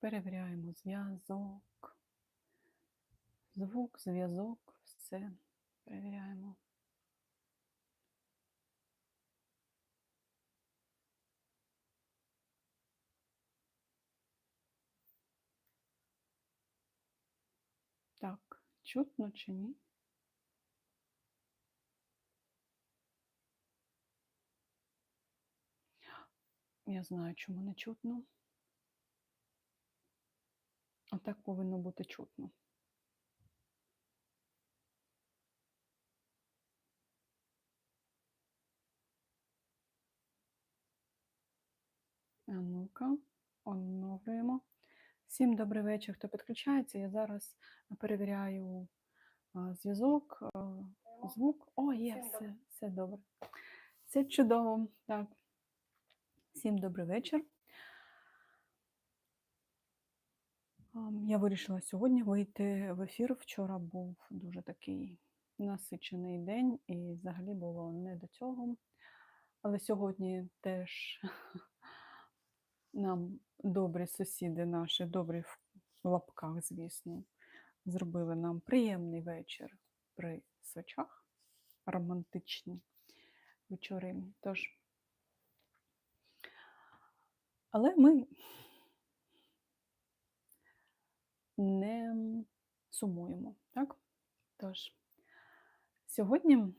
Перевіряємо зв'язок. Звук, зв'язок, все перевіряємо. Так, чутно чи ні? Я знаю, чому не чутно. А так повинно бути чутно. А ну-ка, оновлюємо. Всім добрий вечір, хто підключається. Я зараз перевіряю зв'язок, звук. О, є, все, все добре. Все чудово. Так. Всім добрий вечір. Я вирішила сьогодні вийти в ефір. Вчора був дуже такий насичений день, і взагалі було не до цього. Але сьогодні теж нам добрі сусіди наші, добрі в лапках, звісно, зробили нам приємний вечір при свечах, романтичні вечори. Тож, але ми не сумуємо, так? Тож, сьогодні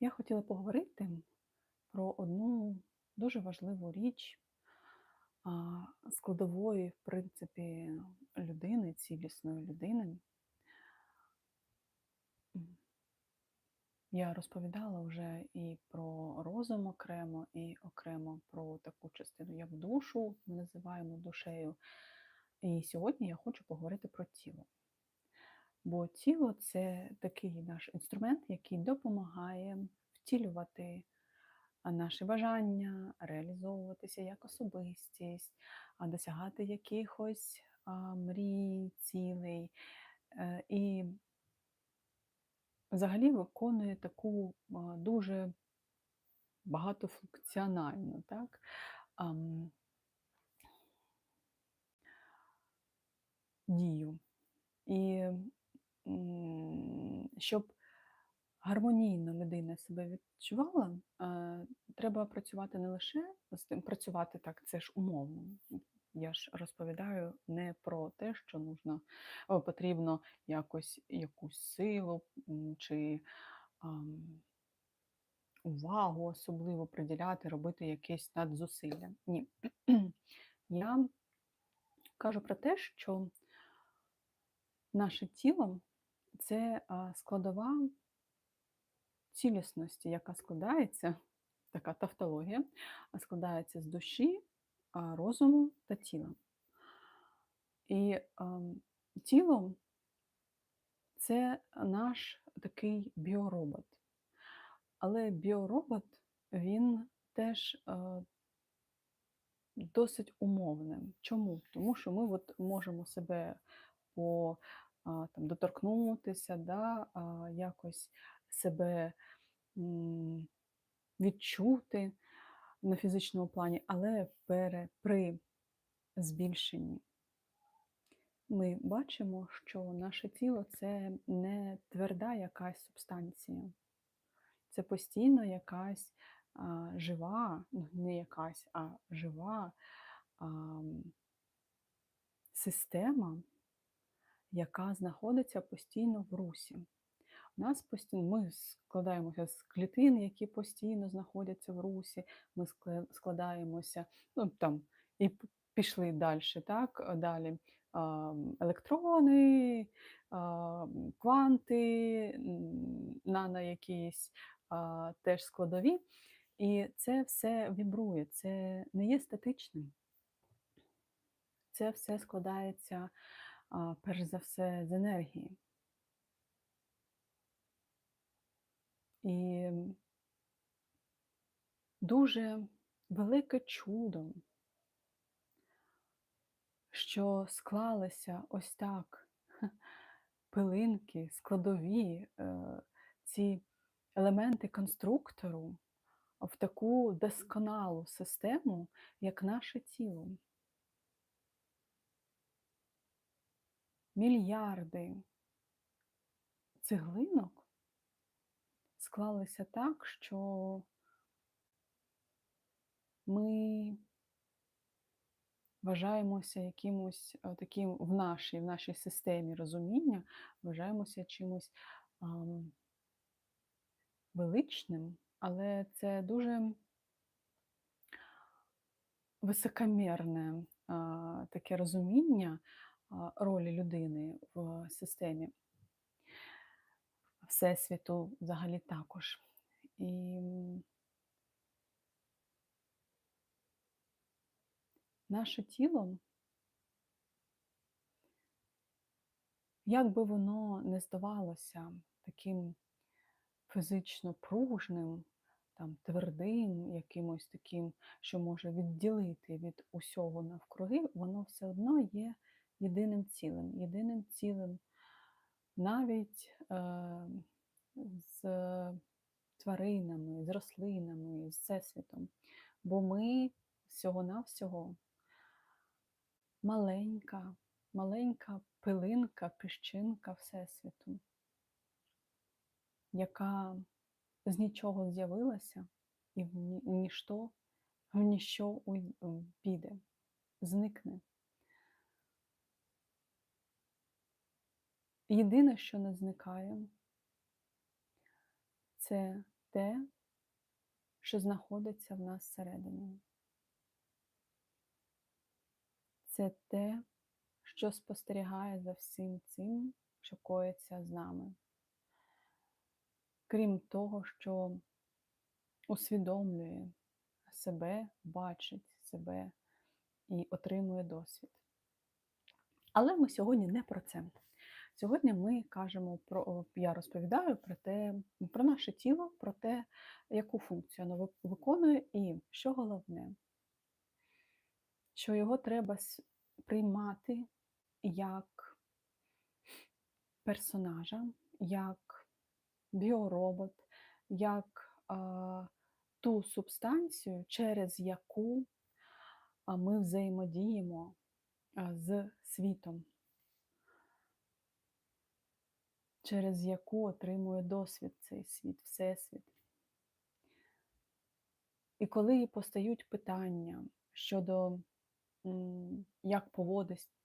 я хотіла поговорити про одну дуже важливу річ складової, в принципі, людини, цілісної людини. Я розповідала вже і про розум окремо, і окремо про таку частину, як душу, ми називаємо душею. І сьогодні я хочу поговорити про тіло. Бо тіло це такий наш інструмент, який допомагає втілювати наші бажання, реалізовуватися як особистість, досягати якихось мрій, цілей. Е, І взагалі виконує таку дуже багатофункціональну, так? дію. І щоб гармонійно людина себе відчувала, е, треба працювати не лише з тим, працювати так, це ж умовно. Я ж розповідаю не про те, що нужно, потрібно якось якусь силу чи ам, увагу особливо приділяти, робити якесь надзусилля. Ні. Я кажу про те, що наше тіло це складова цілісності, яка складається, така тавтологія, складається з душі, розуму та тіла. І ам, тіло це наш такий біоробот. Але біоробот, він теж е, досить умовним. Чому? Тому що ми от можемо себе по, там, доторкнутися, да, якось себе відчути на фізичному плані, але пере, при збільшенні ми бачимо, що наше тіло це не тверда якась субстанція, це постійно якась а, жива, ну не якась, а жива а, система, яка знаходиться постійно в русі. Нас постійно ми складаємося з клітин, які постійно знаходяться в русі. Ми складаємося, ну там і пішли далі, так далі. Електрони, кванти, нано якісь теж складові. І це все вібрує, це не є статичним. Це все складається перш за все з енергії. І дуже велике чудо, що склалися ось так пилинки, складові, е, ці елементи конструктору в таку досконалу систему, як наше тіло. Мільярди цеглинок склалися так, що ми вважаємося якимось е, таким в нашій, в нашій системі розуміння, вважаємося чимось ам, величним, але це дуже високомірне а, таке розуміння а, ролі людини в системі Всесвіту взагалі також. І наше тіло, як би воно не здавалося таким фізично пружним, там, твердим, якимось таким, що може відділити від усього навкруги, воно все одно є єдиним цілим, єдиним цілим навіть е, з тваринами, з рослинами, з всесвітом. Бо ми всього-навсього маленька, маленька пилинка, піщинка Всесвіту, яка з нічого з'явилася і в ні- ніщо, в ніщо піде, зникне. Єдине, що не зникає, це те, що знаходиться в нас всередині. Це те, що спостерігає за всім цим, що коїться з нами. Крім того, що усвідомлює себе, бачить себе і отримує досвід. Але ми сьогодні не про це. Сьогодні ми кажемо про, я розповідаю про те, про наше тіло, про те, яку функцію воно виконує, і що головне, що його треба приймати як персонажа, як біоробот, як а, ту субстанцію, через яку ми взаємодіємо з світом, через яку отримує досвід цей світ, всесвіт. І коли постають питання щодо як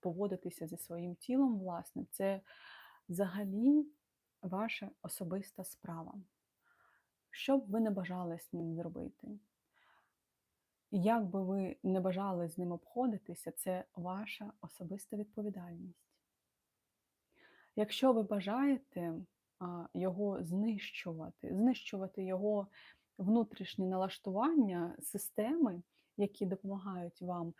поводитися зі своїм тілом, власне, це взагалі ваша особиста справа. Що б ви не бажали з ним зробити? Як би ви не бажали з ним обходитися, це ваша особиста відповідальність. Якщо ви бажаєте його знищувати, знищувати його внутрішнє налаштування, системи, які допомагають вам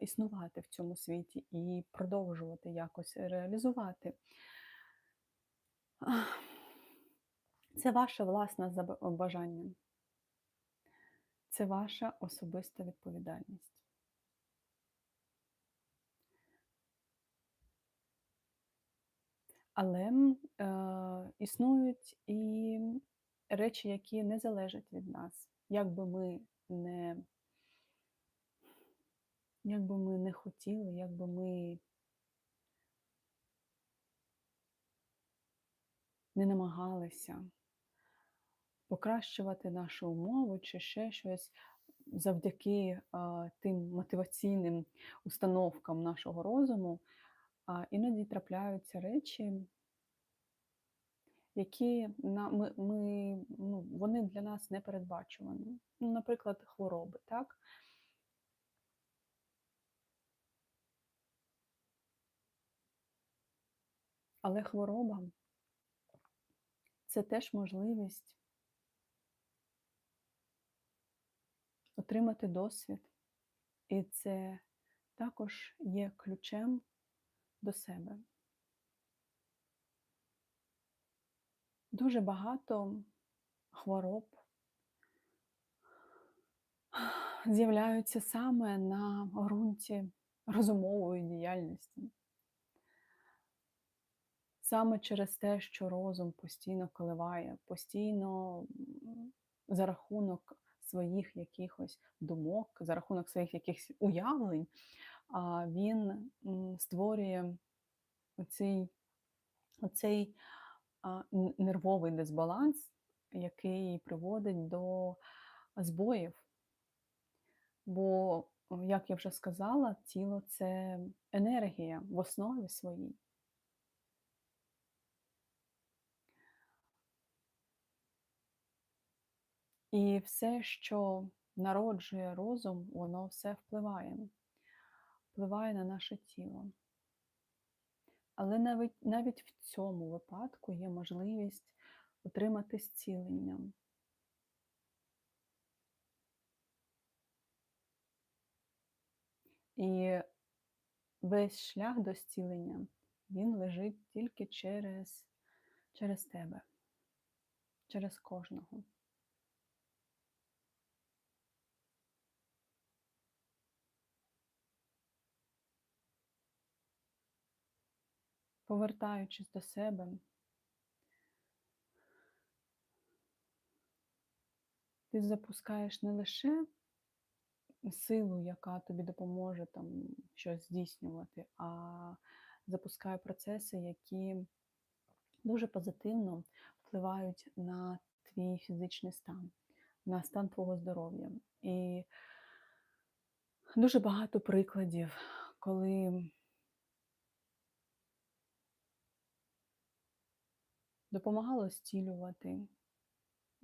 існувати в цьому світі і продовжувати якось реалізувати, це ваше власне бажання. Це ваша особиста відповідальність. Але е, існують і речі, які не залежать від нас. Як би ми не, як би ми не хотіли, як би ми не намагалися покращувати нашу умову чи ще щось завдяки а, тим мотиваційним установкам нашого розуму, а, іноді трапляються речі, які на, ми, ми, ну, вони для нас не передбачувані. Ну, наприклад, хвороби, так? Але хвороба це теж можливість отримати досвід, і це також є ключем до себе. Дуже багато хвороб з'являються саме на ґрунті розумової діяльності. Саме через те, що розум постійно коливає, постійно за рахунок своїх якихось думок, за рахунок своїх якихось уявлень, а, він створює оцей, оцей нервовий дисбаланс, який приводить до збоїв. Бо, як я вже сказала, тіло це енергія в основі своїй. І все, що народжує розум, воно все впливає, впливає на наше тіло. Але навіть, навіть в цьому випадку є можливість отримати зцілення. І весь шлях до зцілення він лежить тільки через, через тебе, через кожного. Повертаючись до себе, ти запускаєш не лише силу, яка тобі допоможе там щось здійснювати, а запускає процеси, які дуже позитивно впливають на твій фізичний стан, на стан твого здоров'я. І дуже багато прикладів, коли допомагало зцілювати,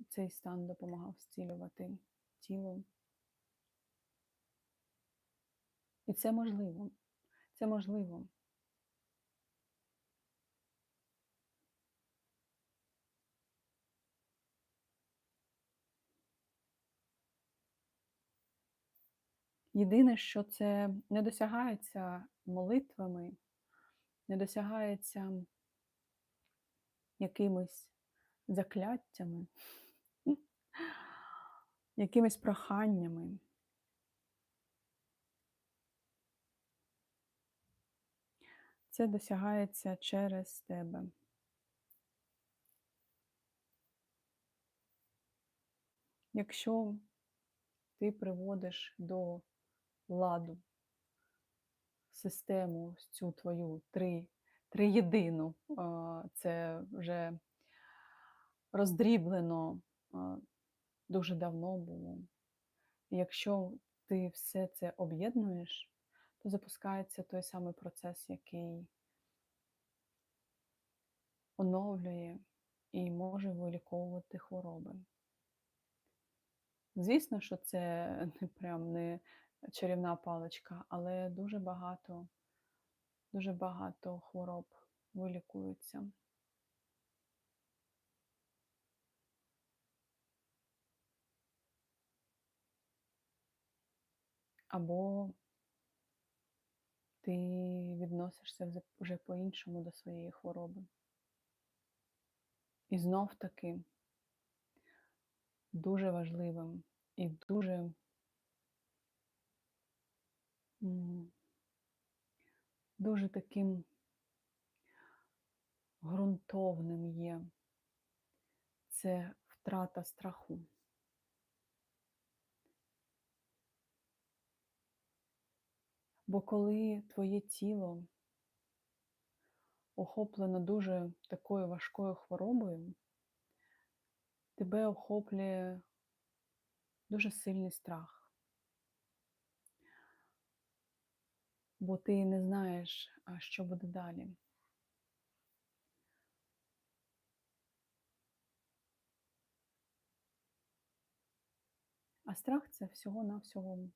цей стан допомагав зцілювати тіло. І це можливо. Це можливо. Єдине, що це не досягається молитвами, не досягається якимись закляттями, якимись проханнями. Це досягається через тебе. Якщо ти приводиш до ладу систему цю твою три, триєдину, це вже роздріблено дуже давно було. Якщо ти все це об'єднуєш, то запускається той самий процес, який оновлює і може виліковувати хвороби. Звісно, що це не прям не чарівна паличка, але дуже багато, дуже багато хвороб вилікуються. Або ти відносишся вже- по-іншому до своєї хвороби. І знов таки дуже важливим і дуже дуже таким ґрунтовним є це втрата страху. Бо коли твоє тіло охоплено дуже такою важкою хворобою, тебе охоплює дуже сильний страх. Бо ти не знаєш, що буде далі. А страх це всього-навсього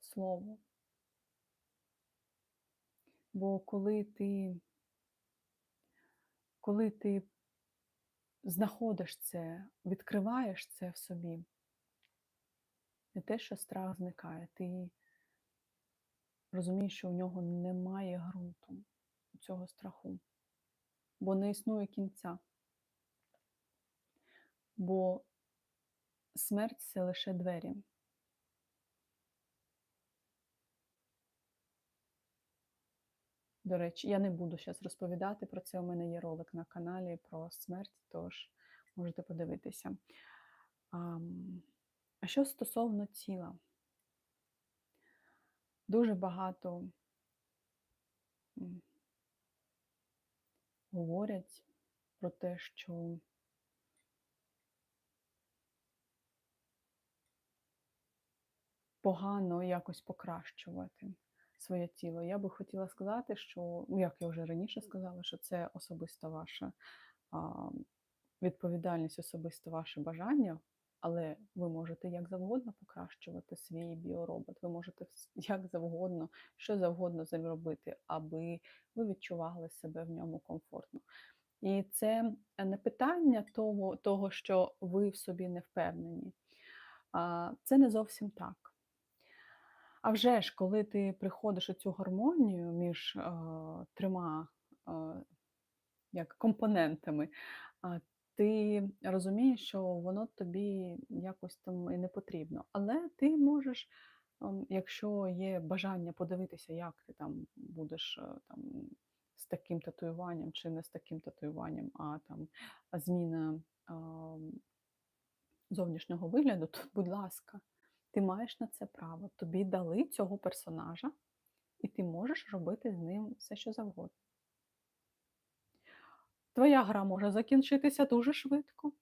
слово. Бо коли ти, коли ти знаходиш це, відкриваєш це в собі, не те, що страх зникає, ти розумієш, що у нього немає ґрунту цього страху, бо не існує кінця. Бо смерть це лише двері. До речі, я не буду зараз розповідати про це. У мене є ролик на каналі про смерть, тож можете подивитися. А що стосовно тіла? Дуже багато говорять про те, що погано якось покращувати своє тіло. Я би хотіла сказати, що, ну, як я вже раніше сказала, що це особиста ваша відповідальність, особисто ваше бажання, але ви можете як завгодно покращувати свій біоробот, ви можете як завгодно, що завгодно зробити, аби ви відчували себе в ньому комфортно. І це не питання того, того що ви в собі не впевнені. Це не зовсім так. А вже ж, коли ти приходиш у цю гармонію між трьома як компонентами, ти розумієш, що воно тобі якось там і не потрібно. Але ти можеш, ем, якщо є бажання подивитися, як ти там будеш е, там, з таким татуюванням чи не з таким татуюванням, а там зміна ам, зовнішнього вигляду, то, будь ласка, ти маєш на це право. Тобі дали цього персонажа, і ти можеш робити з ним все, що завгодно. Твоя гра може закінчитися дуже швидко,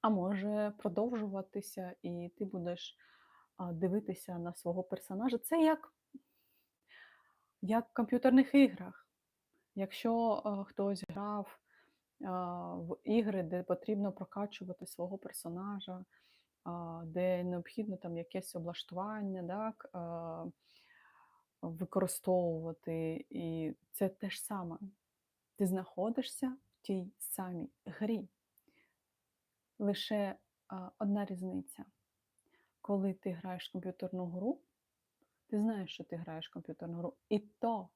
а може продовжуватися, і ти будеш дивитися на свого персонажа. Це як, як в комп'ютерних іграх. Якщо хтось грав в ігри, де потрібно прокачувати свого персонажа, де необхідно там якесь облаштування, так, використовувати, і це те ж саме. Ти знаходишся в тій самій грі. Лише одна різниця. Коли ти граєш в комп'ютерну гру, ти знаєш, що ти граєш в комп'ютерну гру, і то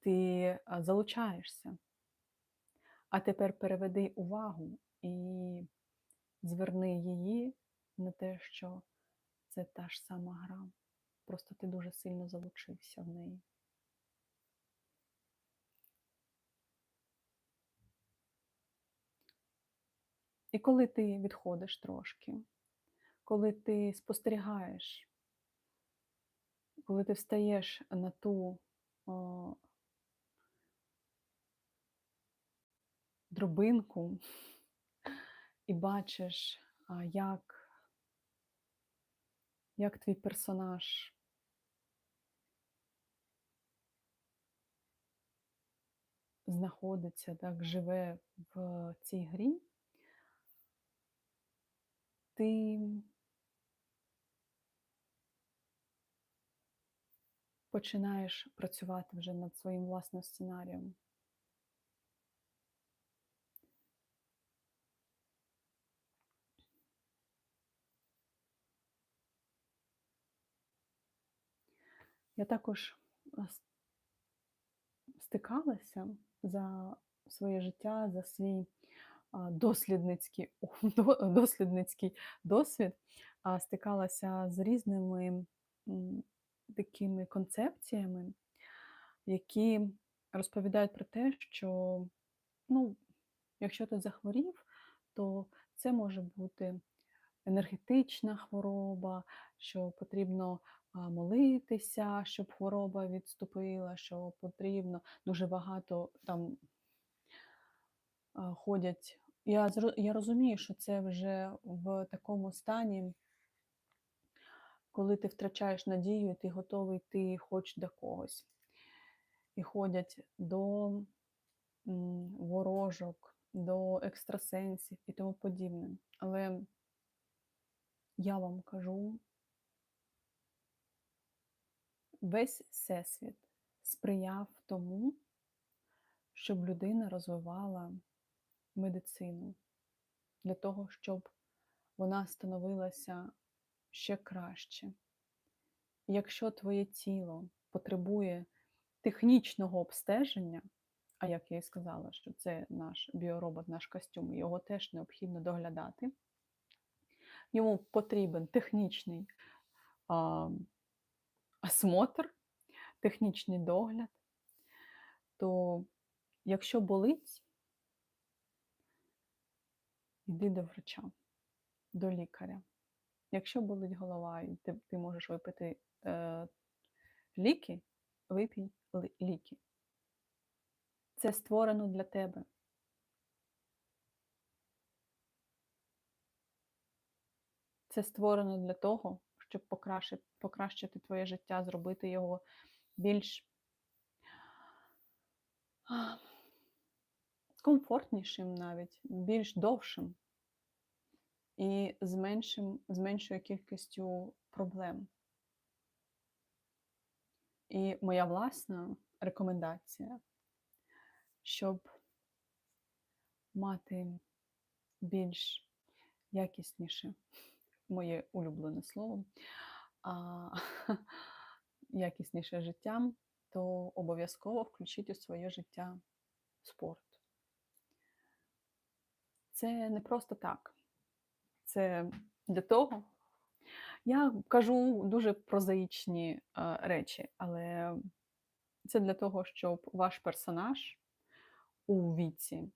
ти залучаєшся. А тепер переведи увагу і зверни її на те, що це та ж сама гра. Просто ти дуже сильно залучився в неї. І коли ти відходиш трошки, коли ти спостерігаєш, коли ти встаєш на ту о, дробинку і бачиш, як, як твій персонаж знаходиться, так, живе в цій грі, ти починаєш працювати вже над своїм власним сценарієм. Я також стикалася за своє життя, за свій дослідницький, дослідницький досвід, стикалася з різними такими концепціями, які розповідають про те, що ну, якщо ти захворів, то це може бути енергетична хвороба, що потрібно молитися, щоб хвороба відступила, що потрібно дуже багато там ходять. Я, я розумію, що це вже в такому стані, коли ти втрачаєш надію, ти готовий йти хоч до когось. І ходять до ворожок, до екстрасенсів і тому подібне. Але я вам кажу, весь всесвіт сприяв тому, щоб людина розвивала медицину для того, щоб вона становилася ще краще. Якщо твоє тіло потребує технічного обстеження, а як я і сказала, що це наш біоробот, наш костюм, його теж необхідно доглядати, йому потрібен технічний а, осмотр, технічний догляд, то якщо болить, йди до врача, до лікаря. Якщо болить голова, і ти, ти можеш випити е, ліки, випій ліки. Це створено для тебе. Це створено для того, щоб покращити, покращити твоє життя, зробити його більш комфортнішим навіть, більш довшим і з, меншим, з меншою кількістю проблем. І моя власна рекомендація, щоб мати більш якісніше, моє улюблене слово, а, якісніше життя, то обов'язково включіть у своє життя спорт. Це не просто так. Це для того. Я кажу дуже прозаїчні е, речі, але це для того, щоб ваш персонаж у віці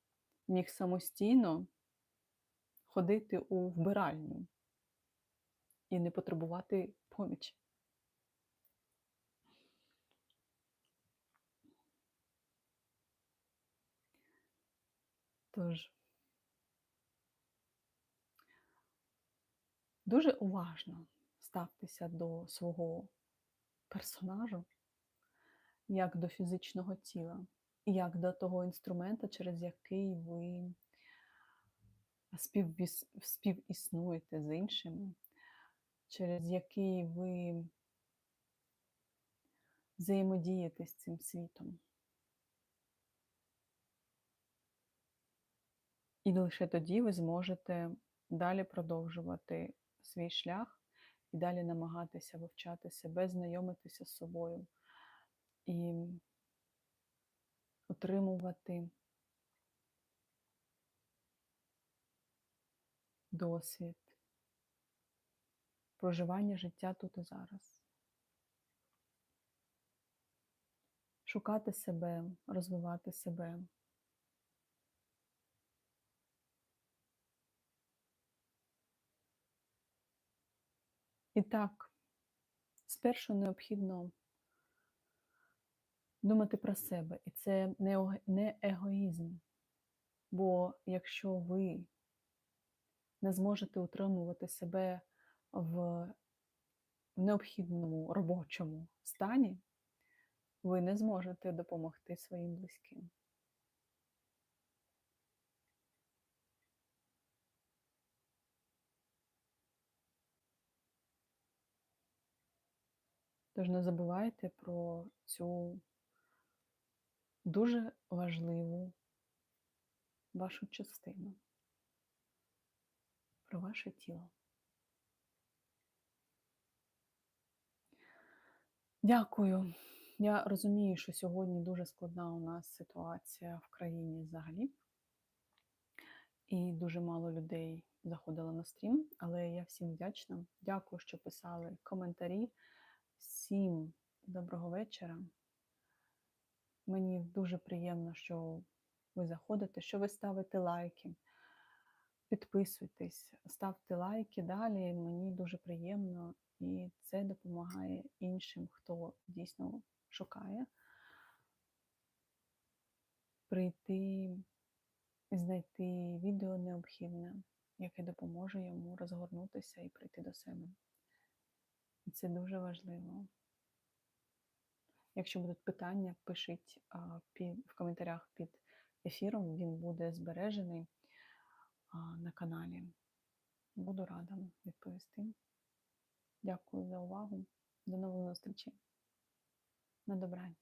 міг самостійно ходити у вбиральню і не потребувати помічі. Тож дуже уважно ставтеся до свого персонажу як до фізичного тіла, як до того інструмента, через який ви співіснуєте з іншими, через який ви взаємодієте з цим світом. І лише тоді ви зможете далі продовжувати свій шлях і далі намагатися вивчати себе, знайомитися з собою і отримувати досвід проживання життя тут і зараз. Шукати себе, розвивати себе. І так, спершу необхідно думати про себе. І це не егоїзм. Бо якщо ви не зможете утримувати себе в необхідному робочому стані, ви не зможете допомогти своїм близьким. Тож не забувайте про цю дуже важливу вашу частину, про ваше тіло. Дякую. Я розумію, що сьогодні дуже складна у нас ситуація в країні взагалі. І дуже мало людей заходило на стрім, але я всім вдячна. Дякую, що писали коментарі. Всім доброго вечора. Мені дуже приємно, що ви заходите, що ви ставите лайки. Підписуйтесь, ставте лайки далі. Мені дуже приємно і це допомагає іншим, хто дійсно шукає прийти і знайти відео необхідне, яке допоможе йому розгорнутися і прийти до себе. Це дуже важливо. Якщо будуть питання, пишіть в коментарях під ефіром, він буде збережений на каналі. Буду рада відповісти. Дякую за увагу. До нових зустрічей. На добрань.